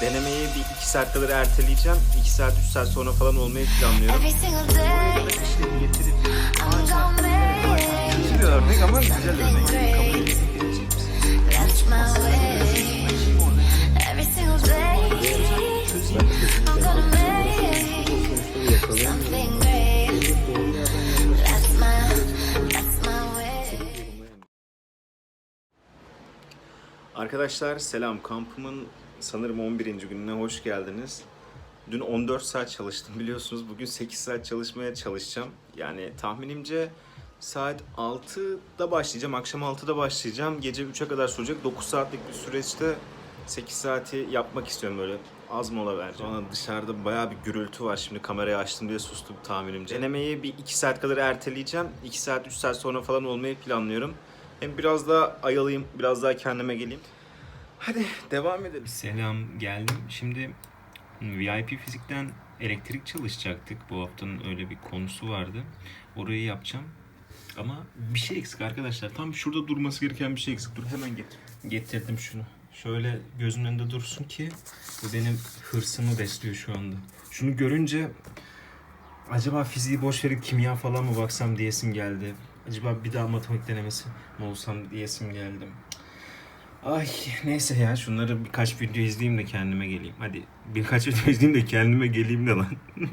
denemeyi bir iki saat kadar erteleyeceğim. 2 saat 3 saat sonra falan olmayı planlıyorum. Single day, İşte getirip kötü bir örnek ama güzel örnek. that's my way. Arkadaşlar selam. Kampımın sanırım 11. gününe hoş geldiniz. Dün 14 saat çalıştım biliyorsunuz. Bugün 8 saat çalışmaya çalışacağım. Yani tahminimce saat 6'da başlayacağım. Akşam 6'da başlayacağım. Gece 3'e kadar sürecek. 9 saatlik bir süreçte 8 saati yapmak istiyorum böyle. Az mola vereceğim. Sonra dışarıda bayağı bir gürültü var. Şimdi kamerayı açtım diye sustum tahminimce. Denemeyi bir 2 saat kadar erteleyeceğim. 2 saat 3 saat sonra falan olmayı planlıyorum. Hem biraz daha ayılayım, biraz daha kendime geleyim. Hadi devam edelim. Selam geldim. Şimdi VIP fizikten elektrik çalışacaktık. Bu haftanın öyle bir konusu vardı. Orayı yapacağım. Ama bir şey eksik arkadaşlar. Tam şurada durması gereken bir şey eksik. Dur hemen getir. Getirdim şunu. Şöyle gözümün önünde dursun ki bu benim hırsımı besliyor şu anda. Şunu görünce acaba fiziği boş verip kimya falan mı baksam diyesim geldi. Acaba bir daha matematik denemesi mi olsam diyesim geldi. Ay neyse ya şunları birkaç video izleyeyim de kendime geleyim. Hadi birkaç video izleyeyim de kendime geleyim de lan.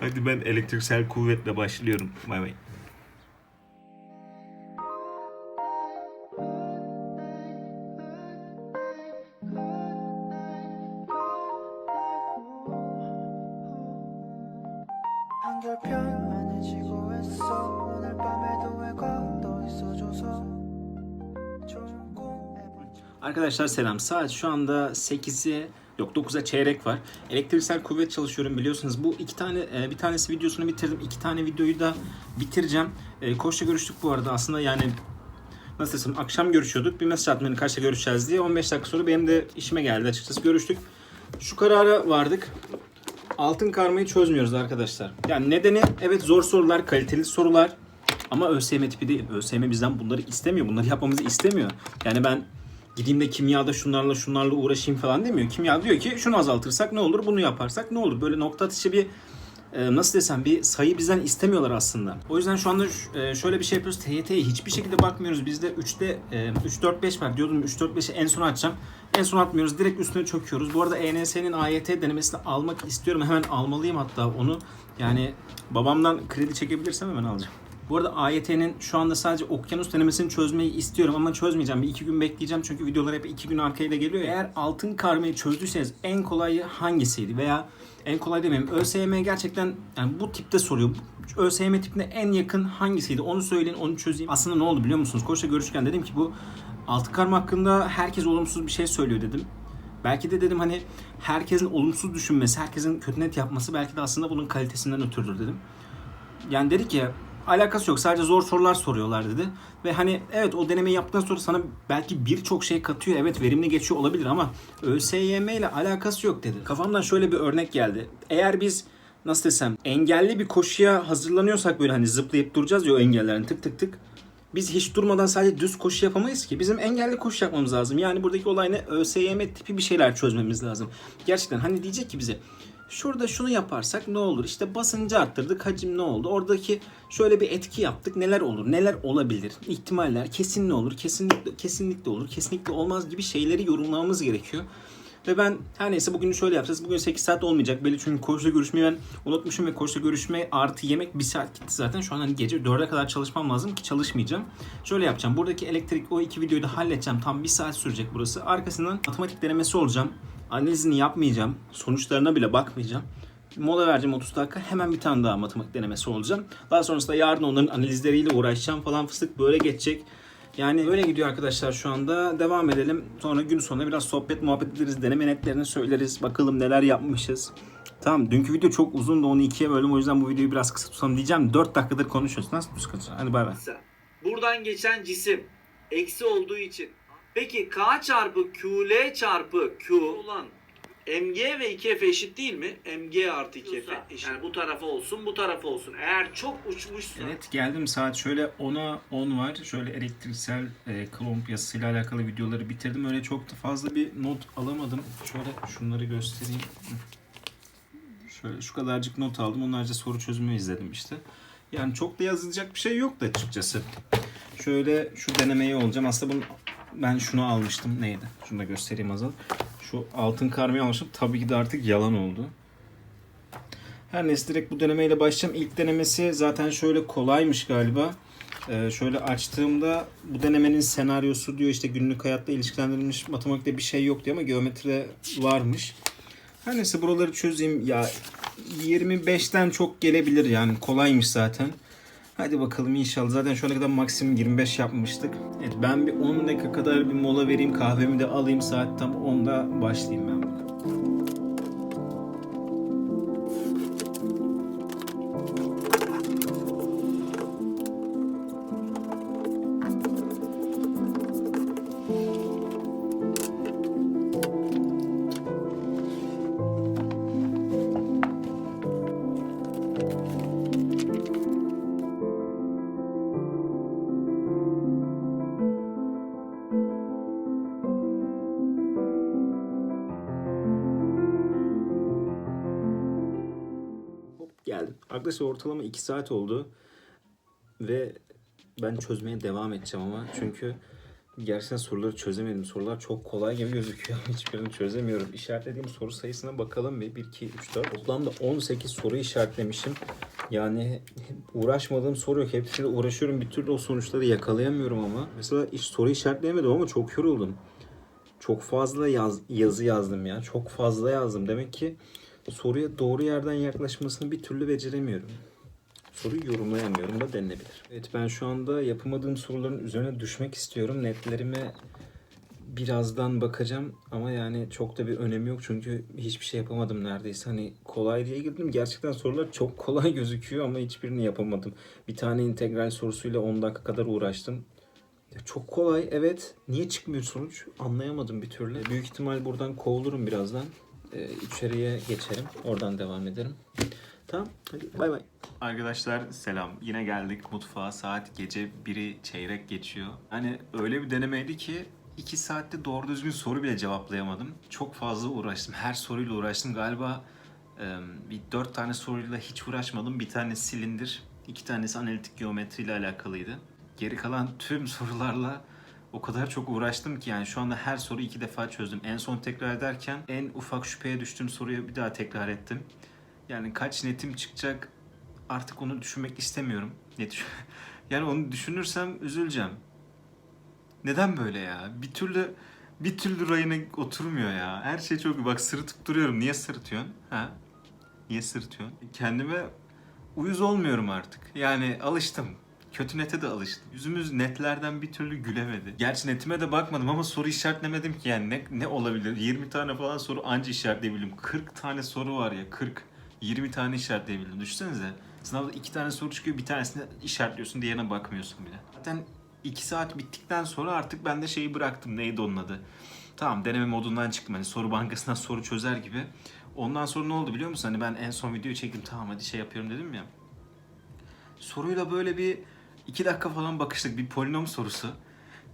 Hadi ben elektriksel kuvvetle başlıyorum. Bay bay. Arkadaşlar selam. Saat şu anda 8'e yok 9'a çeyrek var. Elektriksel kuvvet çalışıyorum biliyorsunuz. Bu iki tane e, bir tanesi videosunu bitirdim. iki tane videoyu da bitireceğim. E, Koç'la görüştük bu arada. Aslında yani nasıl desem akşam görüşüyorduk. Bir mesaj attım hani kaçta görüşeceğiz diye. 15 dakika sonra benim de işime geldi açıkçası. Görüştük. Şu karara vardık. Altın karmayı çözmüyoruz arkadaşlar. Yani nedeni evet zor sorular, kaliteli sorular. Ama ÖSYM tipi değil. ÖSYM bizden bunları istemiyor. Bunları yapmamızı istemiyor. Yani ben gideyim de kimyada şunlarla şunlarla uğraşayım falan demiyor. Kimya diyor ki şunu azaltırsak ne olur, bunu yaparsak ne olur. Böyle nokta atışı bir e, nasıl desem bir sayı bizden istemiyorlar aslında. O yüzden şu anda e, şöyle bir şey yapıyoruz. TYT'ye hiçbir şekilde bakmıyoruz. Bizde 3'te e, 3 4 5 var diyordum. 3 4 5'i en son açacağım. En son atmıyoruz. Direkt üstüne çöküyoruz. Bu arada ENS'nin AYT denemesini almak istiyorum. Hemen almalıyım hatta onu. Yani babamdan kredi çekebilirsem hemen alacağım. Bu arada AYT'nin şu anda sadece okyanus denemesini çözmeyi istiyorum ama çözmeyeceğim. Bir iki gün bekleyeceğim çünkü videolar hep iki gün arkaya da geliyor. Eğer altın karmayı çözdüyseniz en kolayı hangisiydi veya en kolay demeyeyim. ÖSYM gerçekten yani bu tipte soruyor. ÖSYM tipine en yakın hangisiydi? Onu söyleyin, onu çözeyim. Aslında ne oldu biliyor musunuz? Koçla görüşürken dedim ki bu altın karma hakkında herkes olumsuz bir şey söylüyor dedim. Belki de dedim hani herkesin olumsuz düşünmesi, herkesin kötü net yapması belki de aslında bunun kalitesinden ötürüdür dedim. Yani dedi ki alakası yok sadece zor sorular soruyorlar dedi. Ve hani evet o denemeyi yaptıktan sonra sana belki birçok şey katıyor. Evet verimli geçiyor olabilir ama ÖSYM ile alakası yok dedi. Kafamdan şöyle bir örnek geldi. Eğer biz nasıl desem engelli bir koşuya hazırlanıyorsak böyle hani zıplayıp duracağız ya o engellerin tık tık tık. Biz hiç durmadan sadece düz koşu yapamayız ki. Bizim engelli koşu yapmamız lazım. Yani buradaki olay ne? ÖSYM tipi bir şeyler çözmemiz lazım. Gerçekten hani diyecek ki bize şurada şunu yaparsak ne olur? İşte basıncı arttırdık, hacim ne oldu? Oradaki şöyle bir etki yaptık. Neler olur? Neler olabilir? İhtimaller kesin ne olur? Kesinlikle kesinlikle olur. Kesinlikle olmaz gibi şeyleri yorumlamamız gerekiyor. Ve ben her neyse bugün şöyle yapacağız. Bugün 8 saat olmayacak. Belli çünkü koçla görüşmeyi ben unutmuşum ve koçla görüşme artı yemek 1 saat gitti zaten. Şu an hani gece 4'e kadar çalışmam lazım ki çalışmayacağım. Şöyle yapacağım. Buradaki elektrik o iki videoyu da halledeceğim. Tam 1 saat sürecek burası. Arkasından matematik denemesi olacağım. Analizini yapmayacağım. Sonuçlarına bile bakmayacağım. Mola vereceğim 30 dakika. Hemen bir tane daha matematik denemesi olacağım. Daha sonrasında yarın onların analizleriyle uğraşacağım falan fıstık böyle geçecek. Yani öyle gidiyor arkadaşlar şu anda. Devam edelim. Sonra gün sonunda biraz sohbet muhabbet ederiz. Deneme netlerini söyleriz. Bakalım neler yapmışız. Tamam dünkü video çok uzun da onu ikiye böldüm. O yüzden bu videoyu biraz kısa tutalım diyeceğim. 4 dakikadır konuşuyoruz. Nasıl kalacak? Hadi bay bay. Buradan geçen cisim eksi olduğu için. Peki K çarpı QL çarpı Q olan MG ve 2F eşit değil mi? MG artı 2F eşit. Yani bu tarafa olsun bu tarafa olsun. Eğer çok uçmuşsa Evet geldim saat şöyle 10'a 10 var. Şöyle elektriksel e, klon piyasasıyla alakalı videoları bitirdim. Öyle çok da fazla bir not alamadım. Şöyle şunları göstereyim. Şöyle şu kadarcık not aldım. Onlarca soru çözümü izledim işte. Yani çok da yazılacak bir şey yoktu açıkçası. Şöyle şu denemeyi olacağım. Aslında bunu ben şunu almıştım. Neydi? Şunu da göstereyim Azal. Şu altın karmayı almıştım. Tabii ki de artık yalan oldu. Her neyse direkt bu denemeyle başlayacağım. İlk denemesi zaten şöyle kolaymış galiba. Ee, şöyle açtığımda bu denemenin senaryosu diyor işte günlük hayatla ilişkilendirilmiş matematikte bir şey yok diyor ama geometride varmış. Her neyse buraları çözeyim. Ya 25'ten çok gelebilir yani kolaymış zaten. Hadi bakalım inşallah. Zaten şu ana kadar maksimum 25 yapmıştık. Evet ben bir 10 dakika kadar bir mola vereyim. Kahvemi de alayım. Saat tam 10'da başlayayım ben. Arkadaşlar ortalama 2 saat oldu. Ve ben çözmeye devam edeceğim ama çünkü gerçekten soruları çözemedim. Sorular çok kolay gibi gözüküyor hiçbirini çözemiyorum. İşaretlediğim soru sayısına bakalım bir. 1, 2, 3, 4. Toplamda 18 soru işaretlemişim. Yani uğraşmadığım soru yok. Hepsiyle uğraşıyorum. Bir türlü o sonuçları yakalayamıyorum ama. Mesela hiç soru işaretleyemedim ama çok yoruldum. Çok fazla yaz, yazı yazdım ya. Çok fazla yazdım. Demek ki soruya doğru yerden yaklaşmasını bir türlü beceremiyorum. Soruyu yorumlayamıyorum da denilebilir. Evet ben şu anda yapamadığım soruların üzerine düşmek istiyorum. Netlerime birazdan bakacağım ama yani çok da bir önemi yok çünkü hiçbir şey yapamadım neredeyse. Hani kolay diye girdim. Gerçekten sorular çok kolay gözüküyor ama hiçbirini yapamadım. Bir tane integral sorusuyla 10 dakika kadar uğraştım. Ya çok kolay evet. Niye çıkmıyor sonuç? Anlayamadım bir türlü. Büyük ihtimal buradan kovulurum birazdan. Ee, içeriye geçerim. Oradan devam ederim. Tamam. Hadi bay bay. Arkadaşlar selam. Yine geldik mutfağa. Saat gece 1'i çeyrek geçiyor. Hani öyle bir denemeydi ki 2 saatte doğru düzgün soru bile cevaplayamadım. Çok fazla uğraştım. Her soruyla uğraştım. Galiba e, bir 4 tane soruyla hiç uğraşmadım. Bir tane silindir, iki tanesi analitik geometri ile alakalıydı. Geri kalan tüm sorularla o kadar çok uğraştım ki yani şu anda her soruyu iki defa çözdüm. En son tekrar ederken en ufak şüpheye düştüğüm soruyu bir daha tekrar ettim. Yani kaç netim çıkacak artık onu düşünmek istemiyorum. Net yani onu düşünürsem üzüleceğim. Neden böyle ya? Bir türlü bir türlü rayına oturmuyor ya. Her şey çok bak sırıtıp duruyorum. Niye sırıtıyorsun? Ha? Niye sırıtıyorsun? Kendime uyuz olmuyorum artık. Yani alıştım. Kötü nete de alıştım. Yüzümüz netlerden bir türlü gülemedi. Gerçi netime de bakmadım ama soru işaretlemedim ki yani ne, ne olabilir? 20 tane falan soru anca işaretleyebildim. 40 tane soru var ya 40. 20 tane işaretleyebildim. Düşünsenize. Sınavda 2 tane soru çıkıyor bir tanesini işaretliyorsun diğerine bakmıyorsun bile. Zaten 2 saat bittikten sonra artık ben de şeyi bıraktım. Neydi onun adı? Tamam deneme modundan çıktım. Hani soru bankasından soru çözer gibi. Ondan sonra ne oldu biliyor musun? Hani ben en son videoyu çektim. Tamam hadi şey yapıyorum dedim ya. Soruyla böyle bir iki dakika falan bakıştık. Bir polinom sorusu.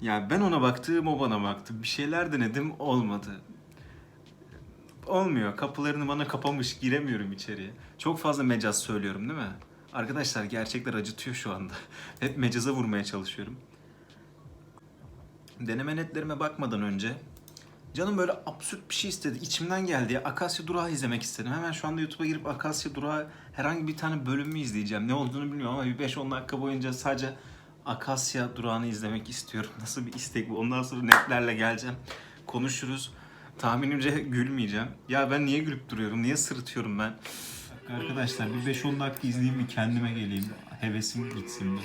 Yani ben ona baktım, o bana baktı. Bir şeyler denedim, olmadı. Olmuyor. Kapılarını bana kapamış, giremiyorum içeriye. Çok fazla mecaz söylüyorum değil mi? Arkadaşlar gerçekler acıtıyor şu anda. Hep mecaza vurmaya çalışıyorum. Deneme netlerime bakmadan önce Canım böyle absürt bir şey istedi. İçimden geldi ya. Akasya Durağı izlemek istedim. Hemen şu anda YouTube'a girip Akasya Durağı herhangi bir tane bölümü izleyeceğim. Ne olduğunu bilmiyorum ama bir 5-10 dakika boyunca sadece Akasya Durağı'nı izlemek istiyorum. Nasıl bir istek bu? Ondan sonra netlerle geleceğim. Konuşuruz. Tahminimce gülmeyeceğim. Ya ben niye gülüp duruyorum? Niye sırıtıyorum ben? Arkadaşlar bir 5-10 dakika izleyeyim bir kendime geleyim. Hevesim gitsin bir.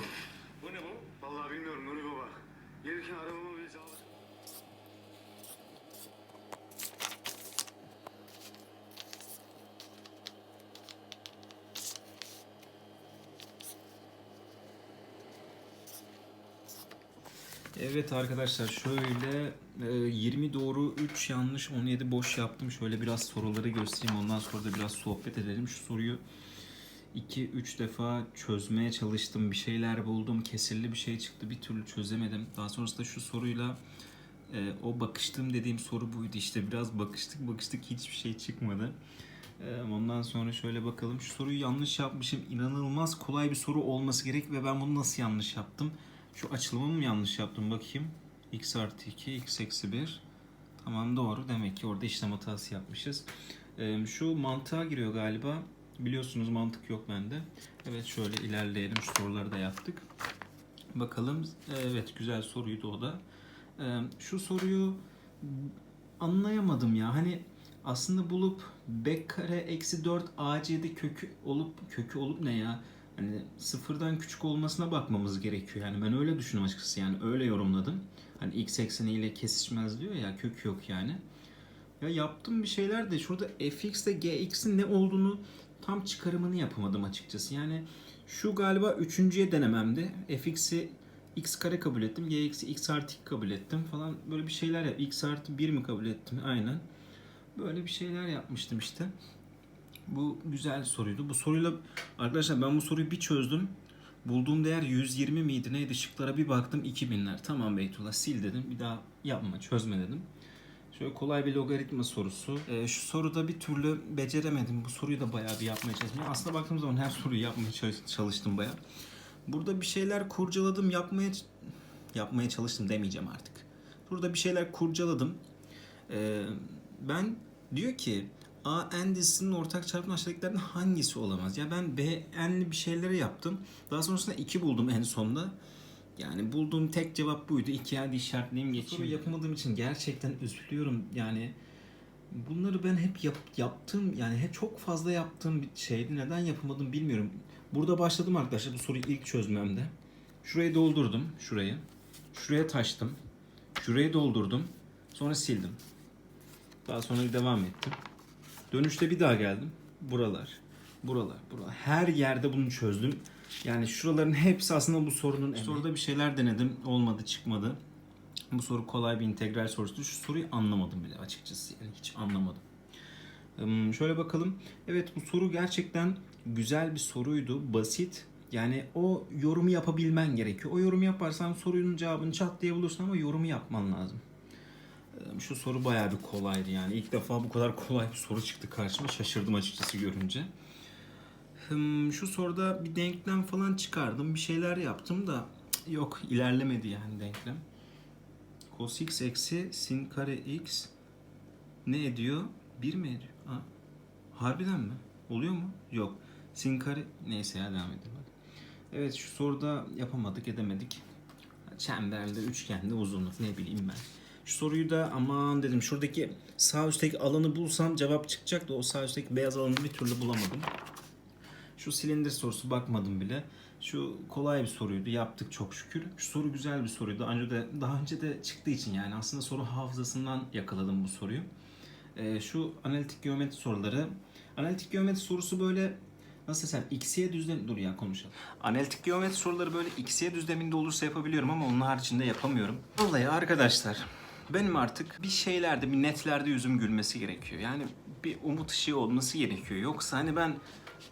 Bu ne bu? Vallahi bilmiyorum Nuri Baba. Gelirken arabamı bir çaldı. Evet arkadaşlar şöyle Ee, 20 doğru, 3 yanlış, 17 boş yaptım. Şöyle biraz soruları göstereyim. Ondan sonra da biraz sohbet edelim. Şu soruyu 2-3 defa çözmeye çalıştım. Bir şeyler buldum. Kesirli bir şey çıktı. Bir türlü çözemedim. Daha sonrasında şu soruyla e, o bakıştığım dediğim soru buydu. İşte biraz bakıştık bakıştık hiçbir şey çıkmadı. E, ondan sonra şöyle bakalım. Şu soruyu yanlış yapmışım. İnanılmaz kolay bir soru olması gerek ve ben bunu nasıl yanlış yaptım? Şu açılımı mı yanlış yaptım bakayım. x artı 2, x eksi 1. Tamam doğru. Demek ki orada işlem hatası yapmışız. E, şu mantığa giriyor galiba. Biliyorsunuz mantık yok bende. Evet şöyle ilerleyelim. Şu soruları da yaptık. Bakalım. Evet güzel soruydu o da. Ee, Şu soruyu anlayamadım ya. Hani aslında bulup b kare eksi 4 AC'de kökü olup kökü olup ne ya? Hani sıfırdan küçük olmasına bakmamız gerekiyor. Yani ben öyle düşündüm açıkçası. Yani öyle yorumladım. Hani x ekseniyle kesişmez diyor ya kök yok yani. Ya yaptım bir şeyler de şurada fx ile gx'in ne olduğunu tam çıkarımını yapamadım açıkçası. Yani şu galiba üçüncüye denememdi. fx'i x kare kabul ettim. gx'i x artı 2 kabul ettim falan. Böyle bir şeyler yap. x artı 1 mi kabul ettim? Aynen. Böyle bir şeyler yapmıştım işte. Bu güzel soruydu. Bu soruyla arkadaşlar ben bu soruyu bir çözdüm. Bulduğum değer 120 miydi neydi? Şıklara bir baktım 2000'ler. Tamam Beytullah sil dedim. Bir daha yapma çözme dedim. Şöyle kolay bir logaritma sorusu. Ee, şu soruda bir türlü beceremedim. Bu soruyu da bayağı bir yapmaya çalıştım. Aslında baktığım zaman her soruyu yapmaya çalış- çalıştım bayağı. Burada bir şeyler kurcaladım, yapmaya yapmaya çalıştım demeyeceğim artık. Burada bir şeyler kurcaladım. Ee, ben diyor ki A n dizisinin ortak çarpımı aşağıdakilerden hangisi olamaz? Ya ben B n'li bir şeyleri yaptım. Daha sonrasında 2 buldum en sonda. Yani bulduğum tek cevap buydu. İki yerde işaretleyeyim geçeyim. Soru yapamadığım için gerçekten üzülüyorum. Yani bunları ben hep yap, yaptığım yani hep çok fazla yaptığım bir şeydi. Neden yapamadım bilmiyorum. Burada başladım arkadaşlar bu soruyu ilk çözmemde. Şurayı doldurdum. Şurayı. Şuraya taştım. Şurayı doldurdum. Sonra sildim. Daha sonra devam ettim. Dönüşte bir daha geldim. Buralar. Buralar. Buralar. Her yerde bunu çözdüm. Yani şuraların hepsi aslında bu sorunun emeği. Soruda bir şeyler denedim. Olmadı çıkmadı. Bu soru kolay bir integral sorusu. Şu soruyu anlamadım bile açıkçası. Yani hiç anlamadım. Şöyle bakalım. Evet bu soru gerçekten güzel bir soruydu. Basit. Yani o yorumu yapabilmen gerekiyor. O yorumu yaparsan sorunun cevabını çat diye bulursun ama yorumu yapman lazım. Ee, Şu soru bayağı bir kolaydı yani. İlk defa bu kadar kolay bir soru çıktı karşıma. Şaşırdım açıkçası görünce. Hmm, Şu soruda bir denklem falan çıkardım. Bir şeyler yaptım da yok ilerlemedi yani denklem. Cos x eksi sin kare x ne ediyor? 1 mi ediyor? Ha. Harbiden mi? Oluyor mu? Yok. Sin kare neyse ya devam edelim. Evet şu soruda yapamadık edemedik. Çemberde, üçgende uzunluk ne bileyim ben. Şu soruyu da aman dedim şuradaki sağ üstteki alanı bulsam cevap çıkacak da o sağ üstteki beyaz alanı bir türlü bulamadım. Şu silindir sorusu bakmadım bile. Şu kolay bir soruydu. Yaptık çok şükür. Şu soru güzel bir soruydu. Ancak da daha önce de çıktığı için yani aslında soru hafızasından yakaladım bu soruyu. Ee, şu analitik geometri soruları. Analitik geometri sorusu böyle nasıl desem x'ye düzlem dur ya konuşalım. Analitik geometri soruları böyle x'ye düzleminde olursa yapabiliyorum ama onun haricinde yapamıyorum. Vallahi arkadaşlar benim artık bir şeylerde bir netlerde yüzüm gülmesi gerekiyor. Yani bir umut ışığı olması gerekiyor. Yoksa hani ben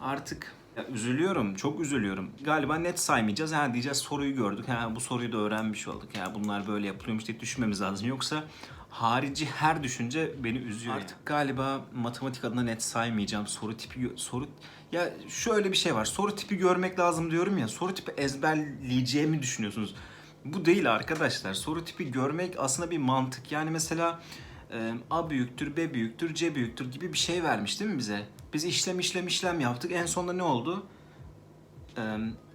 artık ya üzülüyorum, çok üzülüyorum. Galiba net saymayacağız. Ha diyeceğiz soruyu gördük. Ha bu soruyu da öğrenmiş olduk. Ya bunlar böyle yapılıyormuş diye düşünmemiz lazım. Yoksa harici her düşünce beni üzüyor. Artık galiba matematik adına net saymayacağım. Soru tipi soru ya şöyle bir şey var. Soru tipi görmek lazım diyorum ya. Soru tipi ezberleyeceğimi düşünüyorsunuz. Bu değil arkadaşlar. Soru tipi görmek aslında bir mantık. Yani mesela A büyüktür, B büyüktür, C büyüktür gibi bir şey vermiş değil mi bize? Biz işlem işlem işlem yaptık. En sonunda ne oldu?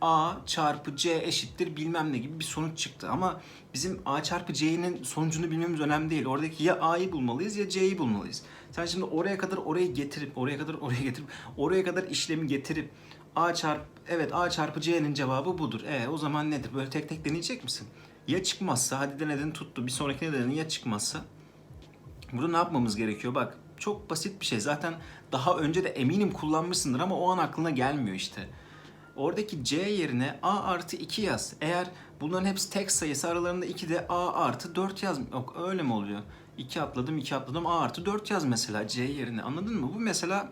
A çarpı C eşittir bilmem ne gibi bir sonuç çıktı. Ama bizim A çarpı C'nin sonucunu bilmemiz önemli değil. Oradaki ya A'yı bulmalıyız ya C'yi bulmalıyız. Sen şimdi oraya kadar orayı getirip, oraya kadar oraya getirip, oraya kadar işlemi getirip A çarp evet A çarpı C'nin cevabı budur. E o zaman nedir? Böyle tek tek deneyecek misin? Ya çıkmazsa hadi denedin tuttu. Bir sonraki denedin ya çıkmazsa Burada ne yapmamız gerekiyor? Bak çok basit bir şey. Zaten daha önce de eminim kullanmışsındır ama o an aklına gelmiyor işte. Oradaki C yerine A artı 2 yaz. Eğer bunların hepsi tek sayısı aralarında 2 de A artı 4 yaz. Yok öyle mi oluyor? 2 atladım 2 atladım A artı 4 yaz mesela C yerine anladın mı? Bu mesela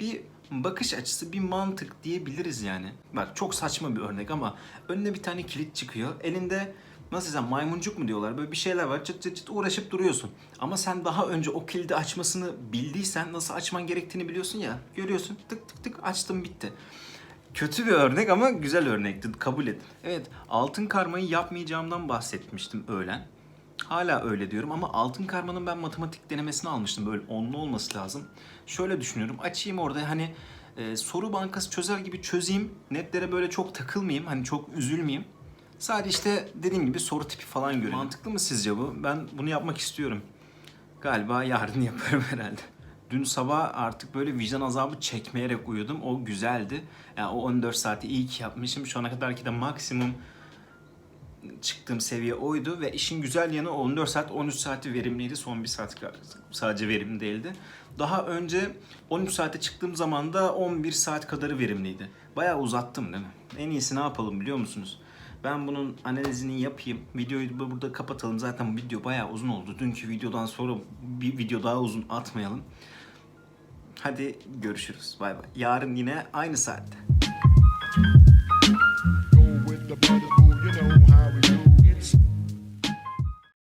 bir bakış açısı, bir mantık diyebiliriz yani. Bak çok saçma bir örnek ama önüne bir tane kilit çıkıyor. Elinde nasıl desem maymuncuk mu diyorlar böyle bir şeyler var çıt çıt çıt uğraşıp duruyorsun. Ama sen daha önce o kilidi açmasını bildiysen nasıl açman gerektiğini biliyorsun ya. Görüyorsun tık tık tık açtım bitti. Kötü bir örnek ama güzel örnekti kabul edin. Evet altın karmayı yapmayacağımdan bahsetmiştim öğlen. Hala öyle diyorum ama altın karmanın ben matematik denemesini almıştım. Böyle onlu olması lazım. Şöyle düşünüyorum. Açayım orada hani e, soru bankası çözer gibi çözeyim. Netlere böyle çok takılmayayım. Hani çok üzülmeyeyim. Sadece işte dediğim gibi soru tipi falan göreyim. Mantıklı mı sizce bu? Ben bunu yapmak istiyorum. Galiba yarın yaparım herhalde. Dün sabah artık böyle vicdan azabı çekmeyerek uyudum. O güzeldi. Yani o 14 saati iyi ki yapmışım. Şu ana kadarki de maksimum çıktığım seviye oydu ve işin güzel yanı 14 saat 13 saati verimliydi. Son bir saat sadece verimli değildi. Daha önce 13 saate çıktığım zaman da 11 saat kadarı verimliydi. Bayağı uzattım değil mi? En iyisi ne yapalım biliyor musunuz? Ben bunun analizini yapayım. Videoyu burada kapatalım. Zaten video bayağı uzun oldu. Dünkü videodan sonra bir video daha uzun atmayalım. Hadi görüşürüz. Bay bay. Yarın yine aynı saatte. show how we